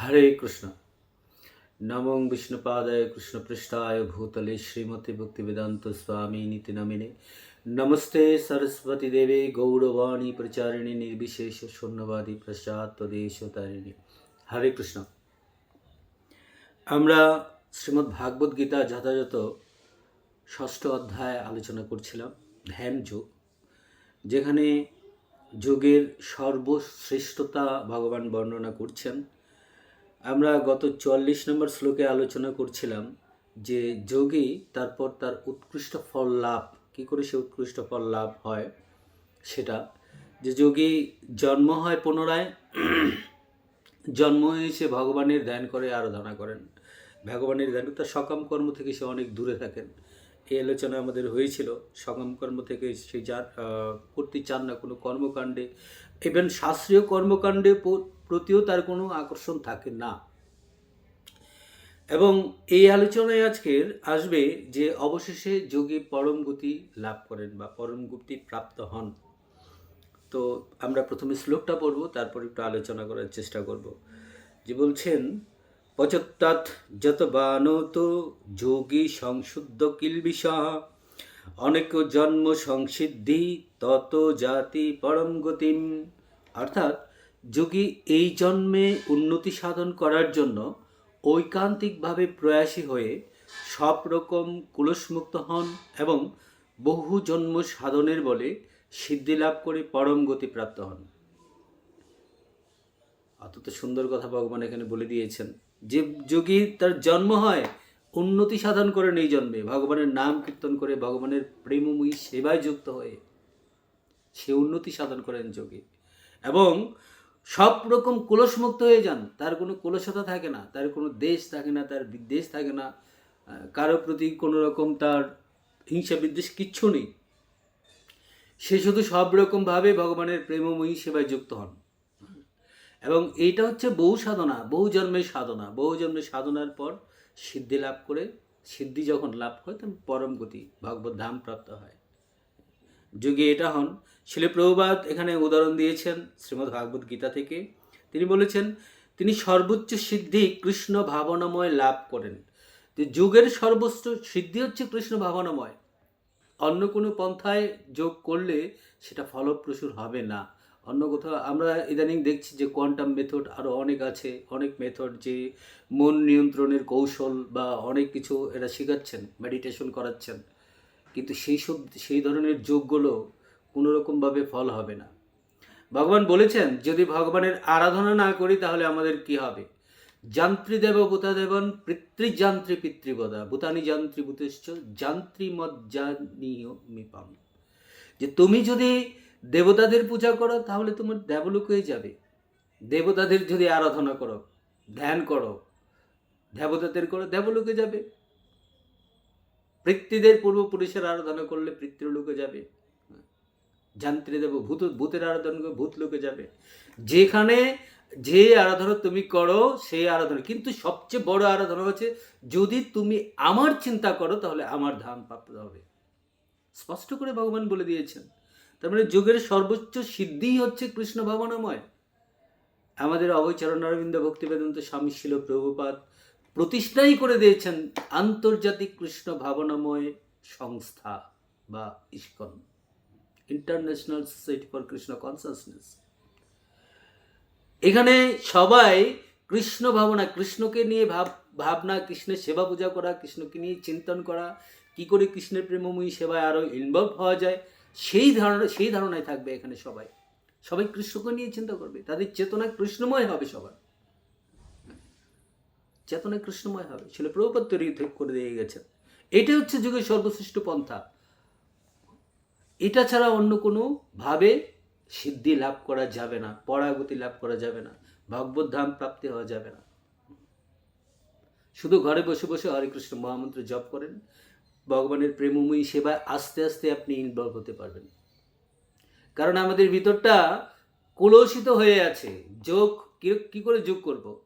হরে কৃষ্ণ। নমং বিষ্ণুপাদায় কৃষ্ণপৃষ্ঠায় ভূতলে শ্রীমতী ভক্তিবেদান্ত স্বামী নীতি নামিনে নমস্তে সরস্বতী দেবে গৌরবাণী প্রচারিণী নির্বিশেষ শূন্যবাদী প্রসাদ দেশ হরে কৃষ্ণ। আমরা শ্রীমদ্ ভাগবত গীতা যথাযথ ষষ্ঠ অধ্যায় আলোচনা করছিলাম, ধ্যান যোগ, যেখানে যোগের সর্বশ্রেষ্ঠতা ভগবান বর্ণনা করছেন। আমরা গত চুয়াল্লিশ নম্বর শ্লোকে আলোচনা করছিলাম যে যোগী তারপর তার উৎকৃষ্ট ফল লাভ, কী করে সে উৎকৃষ্ট ফল লাভ হয় সেটা? যে যোগী জন্ম হয় পুনরায়, জন্ম হয়ে সে ভগবানের ধ্যান করে, আরাধনা করেন। ভগবানের ধ্যান, তার সকাম কর্ম থেকে সে অনেক দূরে থাকেন। এই আলোচনা আমাদের হয়েছিল। সকাম কর্ম থেকে সে যার করতে চান না কোনো কর্মকাণ্ডে। ইভেন শাস্ত্রীয় কর্মকাণ্ডে প্রতিও তার কোনো আকর্ষণ থাকে না। এবং এই আলোচনায় আজকের আসবে যে অবশেষে যোগী পরম গতি লাভ করেন বা পরম গতি প্রাপ্ত হন। তো আমরা প্রথমে শ্লোকটা পড়ব, তারপর একটু আলোচনা করার চেষ্টা করব। যে বলছেন, পচত্তাৎ যত বানত যোগী সংশুদ্ধ কিলবিষা অনেক জন্ম সংসিদ্ধি তত জাতি পরম গতিম। অর্থাৎ যোগী এই জন্মে উন্নতি সাধন করার জন্য ঐকান্তিকভাবে প্রয়াসী হয়ে সব রকম কুলসমুক্ত হন এবং বহু জন্ম সাধনের বলে সিদ্ধি লাভ করে পরম গতি প্রাপ্ত হন। অত্যন্ত সুন্দর কথা ভগবান এখানে বলে দিয়েছেন যে যোগী তার জন্ম হয় উন্নতি সাধন করেন এই জন্মে। ভগবানের নাম কীর্তন করে ভগবানের প্রেমময়ী সেবায় যুক্ত হয়ে সে উন্নতি সাধন করেন যোগী। এবং সব রকম কুলসমুক্ত হয়ে যান, তার কোনো কুলসতা থাকে না, তার কোনো দেশ থাকে না, তার বিদ্বেষ থাকে না কারও প্রতি কোনো রকম তার হিংসা বিদ্বেষ কিচ্ছু নেই। সে শুধু সব রকমভাবে ভগবানের প্রেমময়ী সেবায় যুক্ত হন। এবং এইটা হচ্ছে বহু সাধনা, বহু জন্মের সাধনা, বহু জন্মের সাধনার পর সিদ্ধি লাভ করে, সিদ্ধি যখন লাভ করে, তখন পরম গতি, ভগবত ধাম প্রাপ্ত হয়। যুগে এটা হন। শিলে প্রভুপাত এখানে উদাহরণ দিয়েছেন শ্রীমদ্ ভাগবত গীতা থেকে। তিনি বলেছেন, তিনি সর্বোচ্চ সিদ্ধি কৃষ্ণ ভাবনাময় লাভ করেন। যে যুগের সর্বোচ্চ সিদ্ধি হচ্ছে কৃষ্ণ ভাবনাময়। অন্য কোনো পন্থায় যোগ করলে সেটা ফলপ্রসূ হবে না। অন্য কোথাও আমরা ইদানিং দেখছি যে কোয়ান্টাম মেথড আরও অনেক আছে, অনেক মেথড যে মন নিয়ন্ত্রণের কৌশল বা অনেক কিছু এরা শেখাচ্ছেন, মেডিটেশন করাচ্ছেন। কিন্তু সেই সব, সেই ধরনের যোগগুলো কোনোরকমভাবে ফল হবে না। ভগবান বলেছেন, যদি ভগবানের আরাধনা না করি তাহলে আমাদের কি হবে? যান্ত্রী দেব ভূতা দেবন পিতৃযান্ত্রী পিতৃবদা ভূতানি যান্ত্রী ভূতেশ্চ যান্ত্রী মজ্জানীয় মিপাম। যে তুমি যদি দেবতাদের পূজা করো, তাহলে তোমার দেবলোক হয়ে যাবে। দেবতাদের যদি আরাধনা করো, ধ্যান করো, দেবতাদের করো, দেবলোকে যাবে। পৃথ্বীদের পূর্বপুরুষের আরাধনা করলে পিতৃলোকে যাবে। দেব, ভূত, ভূতের আরাধনা করে ভূত লোকে যাবে। যেখানে যে আরাধনা তুমি করো, সেই আরাধনা। কিন্তু সবচেয়ে বড় আরাধনা হচ্ছে, যদি তুমি আমার চিন্তা করো, তাহলে আমার ধাম প্রাপ্ত হবে। স্পষ্ট করে ভগবান বলে দিয়েছেন। তার মানে যুগের সর্বোচ্চ সিদ্ধিই হচ্ছে কৃষ্ণ ভাবনাময় আমাদের অভয়চরণ অরবিন্দ ভক্তিবেদান্ত স্বামী ছিল প্রভুপাদ প্রতিষ্ঠাই করে দিয়েছেন আন্তর্জাতিক কৃষ্ণ ভাবনাময় সংস্থা বা ISKCON international society for Krishna consciousness এখানে সবাই কৃষ্ণ ভাবনা, কৃষ্ণকে নিয়ে ভাব, ভাবনা, কৃষ্ণের সেবা পূজা করা, কৃষ্ণকে নিয়ে চিন্তন করা, কি করে কৃষ্ণের প্রেমময়ী সেবায় আরও ইনভলভ হওয়া যায়, সেই ধারণা, সেই ধারণায় থাকবে এখানে সবাই। সবাই কৃষ্ণকে নিয়ে চিন্তা করবে, তাদের চেতনা কৃষ্ণময় হবে সবার। চেতনা কৃষ্ণময় হবে। ছিল প্রভুপাত তৈরি করে দিয়ে গেছেন। এটাই হচ্ছে যুগের সর্বশ্রেষ্ঠ পন্থা। এটা ছাড়া অন্য কোনো ভাবে সিদ্ধি লাভ করা যাবে না, পরাগতি লাভ করা যাবে না, ভগবত ধাম প্রাপ্তি হওয়া যাবে না। শুধু ঘরে বসে বসে হরে কৃষ্ণ মহামন্ত্র জপ করেন, ভগবানের প্রেমময়ী সেবায় আস্তে আস্তে আপনি ইনভলভ হতে পারবেন। কারণ আমাদের ভিতরটা কলসিত হয়ে আছে। যোগ কি- কি করে যোগ করব।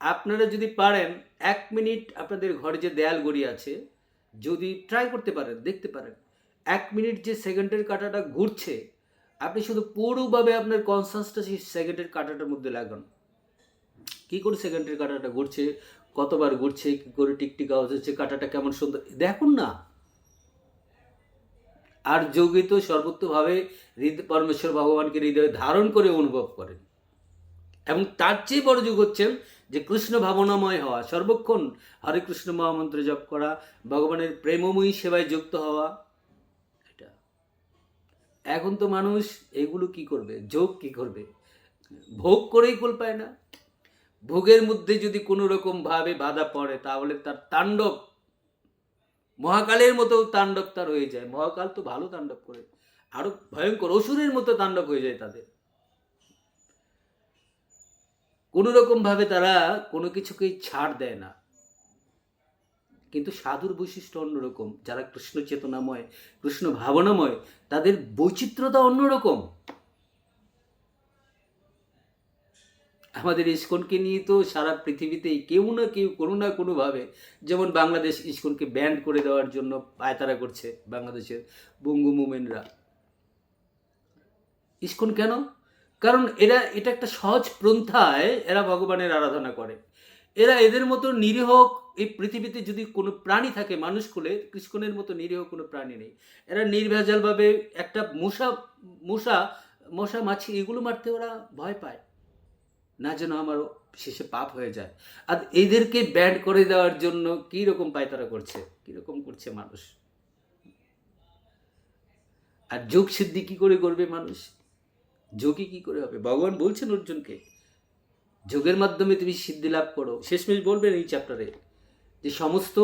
আপনারা যদি পারেন, এক মিনিট আপনাদের ঘরে যে দেয়াল গড়ি আছে, যদি ট্রাই করতে পারেন, দেখতে পারেন, এক মিনিট যে সেকেন্ডের কাঁটাটা ঘুরছে, আপনি শুধু পুরোভাবে আপনার কনসাসটা সেই সেকেন্ডের কাঁটাটার মধ্যে লাগান। কী করে সেকেন্ডের কাঁটাটা ঘুরছে, কতবার ঘুরছে, কী করে টিকটিক হচ্ছে, কাঁটাটা কেমন সুন্দর, দেখুন না। আর যোগী তো সর্বোত্তভাবে হৃদয় পরমেশ্বর ভগবানকে হৃদয়ে ধারণ করে অনুভব করেন। এবং তার চেয়ে বড় যুগ হচ্ছেন যে কৃষ্ণ ভাবনাময় হওয়া, সর্বক্ষণ হরে কৃষ্ণ মহামন্ত্র জপ করা, ভগবানের প্রেমময়ী সেবায় যুক্ত হওয়া, এটা। এখন তো মানুষ এগুলো কি করবে? যোগ কি করবে? ভোগ করেই কুল পায় না। ভোগের মধ্যে যদি কোনো রকম ভাবে বাধা পড়ে, তাহলে তার তাণ্ডব, মহাকালের মতো তাণ্ডব তার হয়ে যায়। মহাকাল তো ভালো তাণ্ডব করে। আরও ভয়ঙ্কর, অসুরের মতো তাণ্ডব হয়ে যায় তাদের। কোনো রকম ভাবে তারা কোনো কিছুকেই ছাড় দেয় না। কিন্তু সাধুর বৈশিষ্ট্য অন্যরকম। যারা কৃষ্ণ চেতনাময়, কৃষ্ণ ভাবনাময়, তাদের বৈচিত্র্যতা অন্যরকম। আমাদের ইস্কনকে নিয়ে তো সারা পৃথিবীতেই কেউ না কেউ, কোনো না কোনোভাবে যেমন বাংলাদেশ ইস্কনকে ব্যান্ড করে দেওয়ার জন্য পায়তারা করছে বাংলাদেশের বঙ্গু মুমেনরা ইস্কন কেন? কারণ এরা, এটা একটা সহজ প্রন্থায় এরা ভগবানের আরাধনা করে। এরা এদের মতো নিরীহ, এই পৃথিবীতে যদি কোনো প্রাণী থাকে মানুষ কোলে কৃষ্ণনের মতো নিরীহ কোনো প্রাণী নেই। এরা নির্ভেজালভাবে একটা মশা মশা মশা, মাছি, এগুলো মারতে ওরা ভয় পায়। না যেন আমার শেষে পাপ হয়ে যায়। আর এদেরকে ব্যান্ড করে দেওয়ার জন্য কী রকম পায়তারা করছে? কীরকম করছে মানুষ? আর যোগ সিদ্ধি কী করে করবে মানুষ? যোগী কি করে হবে? ভগবান বলছেন অর্জুনকে, যোগের মাধ্যমে তুমি সিদ্ধি লাভ করো। শেষমেশ বলবেন এই চ্যাপ্টারে যে সমস্ত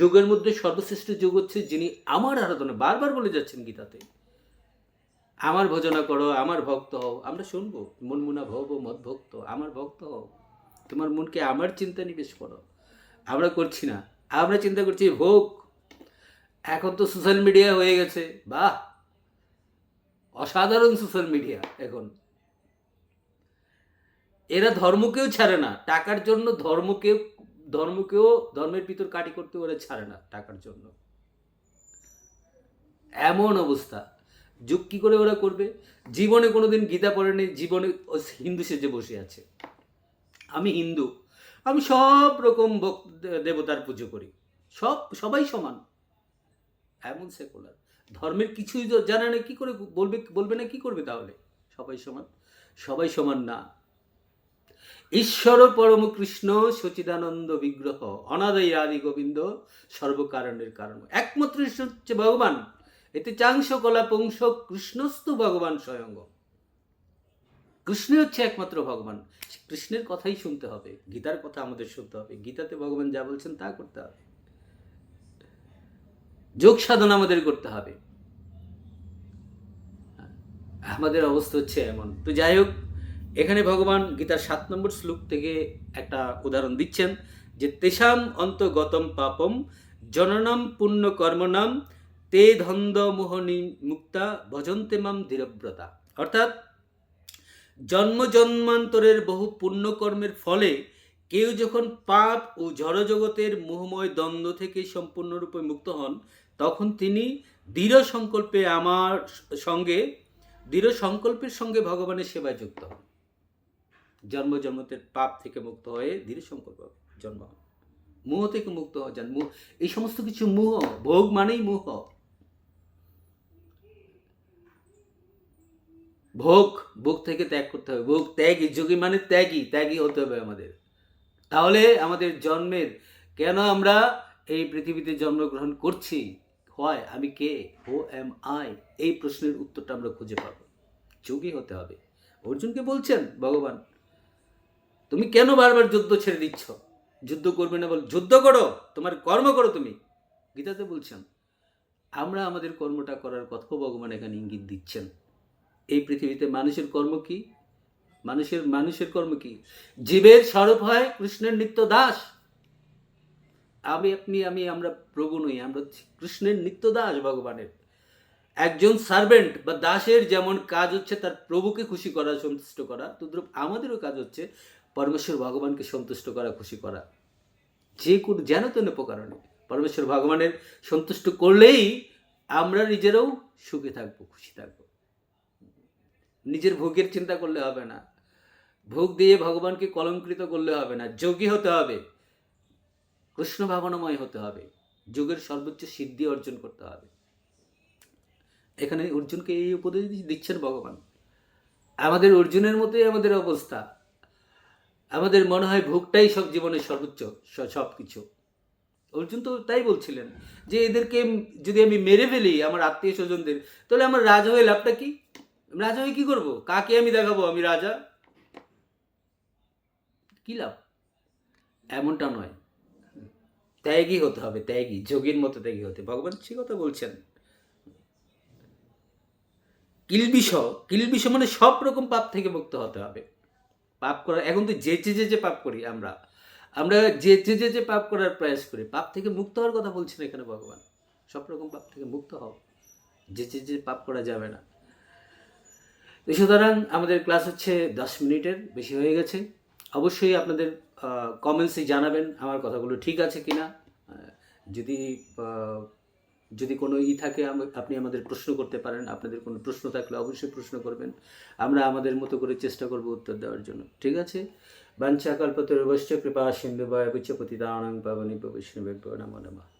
যোগের মধ্যে সর্বশ্রেষ্ঠ যোগ হচ্ছে যিনি আমার আরাধনা। বারবার বলে যাচ্ছেন গীতাতে, আমার ভজনা করো, আমার ভক্ত হও। আমরা শুনব, মনমুনা ভব মদ ভক্ত, আমার ভক্ত হও। তোমার মনকে আমার চিন্তা নিবেশ করো। আমরা করছি না, আমরা চিন্তা করছি, ভোগ। এখন তো সোশ্যাল মিডিয়া হয়ে গেছে, বাহ! অসাধারণ সোশ্যাল মিডিয়া এখন। এরা ধর্মকেও ছাড়ে না, টাকার জন্য ধর্মকেও ধর্মকেও, ধর্মের ভিতর কাটি করতে ওরা ছাড়ে না টাকার জন্য। এমন অবস্থা। যুগ কি করে ওরা করবে? জীবনে কোনোদিন গীতা পড়েনি, জীবনে হিন্দু সেজে বসে আছে। আমি হিন্দু, আমি সব রকম দেবতার পুজো করি। সব, সবাই সমান। এমন সেকুলার। ধর্মের কিছুই তো জানে না, কি করে বলবে বলবে না, কি করবে তাহলে? সবাই সমান? সবাই সমান না। ঈশ্বর পরম কৃষ্ণ সচিদানন্দ বিগ্রহ, অনাদয় আদি গোবিন্দ, সর্বকারণের কারণ। একমাত্র ঈশ্বর হচ্ছে ভগবান। এতে চাংশ, কলা, পংশ, কৃষ্ণস্তু ভগবান স্বয়ং। কৃষ্ণ হচ্ছে একমাত্র ভগবান। কৃষ্ণের কথাই শুনতে হবে, গীতার কথা আমাদের শুনতে হবে। গীতাতে ভগবান যা বলছেন তা করতে হবে। যোগ সাধনা আমাদের করতে হবে। আমাদের অবস্থা হচ্ছে এমন। তো যাই হোক, এখানে ভগবান গীতার সাত নম্বর শ্লোক থেকে একটা উদাহরণ দিচ্ছেন যে, তেষাম অন্তগতম পাপম, জননম পুণ্য কর্মনাম তে ধন্দ মোহনী মুক্তা ভজন্তে মাম ধীরব্রতা। অর্থাৎ, জন্ম জন্মান্তরের বহু পুণ্যকর্মের ফলে কেউ যখন পাপ ও জড়জগতের মোহময় দ্বন্দ্ব থেকে সম্পূর্ণরূপে মুক্ত হন তখন তিনি দৃঢ় সংকল্পে আমার সঙ্গে, দৃঢ় সংকল্পের সঙ্গে ভগবানের সেবায় যুক্ত হন। জন্ম জন্মতের পাপ থেকে মুক্ত হয়ে দৃঢ় সংকল্প জন্ম হন। মোহ থেকে মুক্ত হওয়া যান। মোহ, এই সমস্ত কিছু মোহ, ভোগ মানেই মোহ। ভোগ ভোগ থেকে ত্যাগ করতে হবে। ভোগ ত্যাগী, যোগী মানে ত্যাগী ত্যাগী হতে হবে আমাদের। তাহলে আমাদের জন্মের, কেন আমরা এই পৃথিবীতে জন্মগ্রহণ করছি? হয়, আমি কে? হো এম আই এই প্রশ্নের উত্তরটা আমরা খুঁজে পাবো। যোগী হতে হবে। অর্জুনকে বলছেন, ভগবান, তুমি কেন বারবার যুদ্ধ ছেড়ে দিচ্ছ? যুদ্ধ করবে না বল, যুদ্ধ করো, তোমার কর্ম করো তুমি। গীতাতে বলছেন, আমরা আমাদের কর্মটা করার কথাও ভগবান এখানে ইঙ্গিত দিচ্ছেন। এই পৃথিবীতে মানুষের কর্ম কি? মানুষের মানুষের কর্ম কি? জীবের স্বরূপ হয় কৃষ্ণের নিত্য দাস। আমি আপনি, আমি, আমরা প্রভু নই, আমরা হচ্ছি কৃষ্ণের নিত্য দাস ভগবানের। একজন সার্ভেন্ট বা দাসের যেমন কাজ হচ্ছে, তার প্রভুকে খুশি করা, সন্তুষ্ট করা, তদ্রুপ আমাদেরও কাজ হচ্ছে পরমেশ্বর ভগবানকে সন্তুষ্ট করা, খুশি করা। যে কোনো, যেন তেন প্রকারণে পরমেশ্বর ভগবানের সন্তুষ্ট করলেই আমরা নিজেরাও সুখে থাকব, খুশি থাকব। নিজের ভোগের চিন্তা করলে হবে না। ভোগ দিয়ে ভগবানকে কলঙ্কৃত করলে হবে না, যোগী হতে হবে। কৃষ্ণ ভাবনাময় হতে হবে। যোগের সর্বোচ্চ সিদ্ধি অর্জন করতে হবে। এখানে অর্জুনকে এই উপদেশ দিচ্ছেন ভগবান। আমাদের অর্জুনের মতোই আমাদের অবস্থা। আমাদের মনে হয় ভোগটাই সব জীবনের সর্বোচ্চ সব কিছু অর্জুন তো তাই বলছিলেন যে এদেরকে যদি আমি মেরে ফেলি আমার আত্মীয় স্বজনদের, তাহলে আমার রাজা হয়ে লাভটা কি? রাজা হয়ে কি করব? কাকে আমি দেখাবো আমি রাজা? কি লাভ? এমনটা নয়। ত্যাগী হতে হবে, ত্যাগী, যোগীর মতো ত্যাগী হতে ভগবান সে কথা বলছেন। কিলবিষ কিলবিষ মানে সব রকম পাপ থেকে মুক্ত হতে হবে। পাপ করা এখন তো যেচে যে যে পাপ করি আমরা আমরা যেচে যে যে যে পাপ করার প্রয়াস করি, পাপ থেকে মুক্ত হওয়ার কথা বলছেন এখানে ভগবান। সব রকম পাপ থেকে মুক্ত হও। যেচে যে যে পাপ করা যাবে না। সুতরাং আমাদের ক্লাস হচ্ছে দশ মিনিটের, বেশি হয়ে গেছে। অবশ্যই আপনাদের কমেন্টসে জানাবেন আমার কথাগুলো ঠিক আছে কি না যদি যদি কোনো ই থাকে আপনি আমাদের প্রশ্ন করতে পারেন, আপনাদের কোনো প্রশ্ন থাকলে অবশ্যই প্রশ্ন করবেন। আমরা আমাদের মতো করে চেষ্টা করব উত্তর দেওয়ার জন্য, ঠিক আছে? বাঞ্ছা অবশ্যই কৃপা সিন্ধু বয় পতিদানং পাবনি প্রবেশ নম নমঃ।